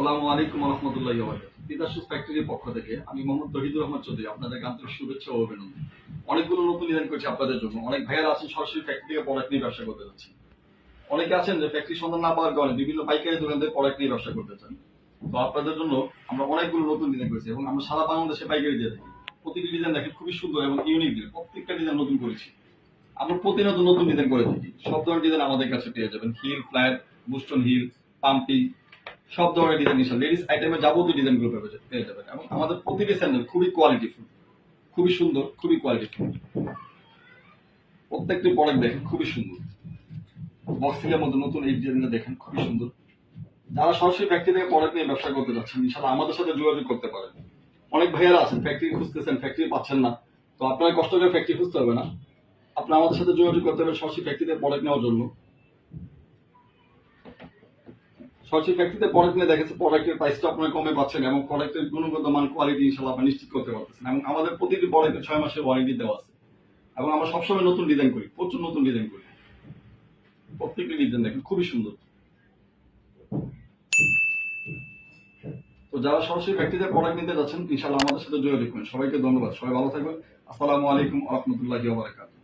আসসালামু আলাইকুম রহমতুল্লাহ তিতাসুস ফ্যাক্টরির পক্ষ থেকে আমি মোহাম্মদ তহিদুর রহমান চৌধুরী আপনাদের আন্তরিক শুভেচ্ছা ও অভিনন্দন। অনেকগুলো নতুন ডিজাইন করেছি আপনাদের জন্য। অনেক ভাইয়ারা আছেন, সরাসরি ফ্যাক্টরি থেকে প্রোডাক্ট নিয়ে ব্যবসা করতে যাচ্ছি অনেকে আছেন যে ফ্যাক্টরি সন্ধান না পাওয়ার কারণে বিভিন্ন পাইকারি দোকান থেকে প্রোডাক্ট নিয়ে ব্যবসা করতে চান। তো আপনাদের জন্য আমরা অনেকগুলো নতুন ডিজাইন করেছি এবং আমরা সারা বাংলাদেশে পাইকারি দিয়ে থাকি। প্রতিটি ডিজাইন দেখেন খুবই সুন্দর এবং ইউনিক ডিজাইন প্রত্যেকটা ডিজাইন নতুন করেছি। আমরা প্রতিনিয়ত নতুন ডিজাইন করে থাকি। সব ধরনের ডিজাইন আমাদের কাছে পেয়ে যাবেন। হিল ফ্ল্যাট বুস্টন হিল পাম্পি সব ধরনের ডিজাইন ইনশাল লেডিস আইটেমের যাবতীয় ডিজাইনগুলো পেয়ে যাবে- পেয়ে যাবেন। এবং আমাদের প্রতিটি স্যান্ডেল খুবই কোয়ালিটি কোয়ালিটিফুল খুবই সুন্দর, খুবই কোয়ালিটিফুল প্রত্যেকটি প্রোডাক্ট দেখেন খুবই সুন্দর। বক্সিলের মধ্যে নতুন এই ডিজাইনটা দেখেন খুবই সুন্দর। যারা সরাসরি ফ্যাক্টরি থেকে প্রোডাক্ট নিয়ে ব্যবসা করতে যাচ্ছেন ইনশাল্লাহ আমাদের সাথে যোগাযোগ করতে পারেন। অনেক ভাইয়ারা আছেন ফ্যাক্টরি খুঁজতেছেন ফ্যাক্টরি পাচ্ছেন না। তো আপনার কষ্ট করে ফ্যাক্টরি খুঁজতে হবে না। আপনি আমাদের সাথে যোগাযোগ করতে হবে সরাসরি ফ্যাক্টরিতে প্রোডাক্ট নেওয়ার জন্য। সরাসরি ফ্যাক্টরিতে প্রোডাক্ট নিয়ে দেখেছে প্রোডাক্টের প্রাইসটা আপনারা কমে পাচ্ছেন এবং প্রোডাক্টের গুণগত মান কোয়ালিটি ইনশাল্লাহ আপনি নিশ্চিত করতে পারতেছেন। এবং আমাদের প্রতিটি প্রোডাক্টে ছয় মাসের ওয়ারেন্টি দেওয়া আছে। এবং আমরা সবসময় নতুন ডিজাইন করি, প্রচুর নতুন ডিজাইন করি। প্রত্যেকটি ডিজাইন দেখেন, খুবই সুন্দর। তো যারা সরাসরি ফ্যাক্টরিতে প্রোডাক্ট নিতে যাচ্ছেন ইনশাল্লাহ আমাদের সাথে যোগাযোগ করুন। সবাইকে ধন্যবাদ। সবাই ভালো থাকবেন। আসসালামু আলাইকুম আহমতুল্লাহ বারাকাতুহ।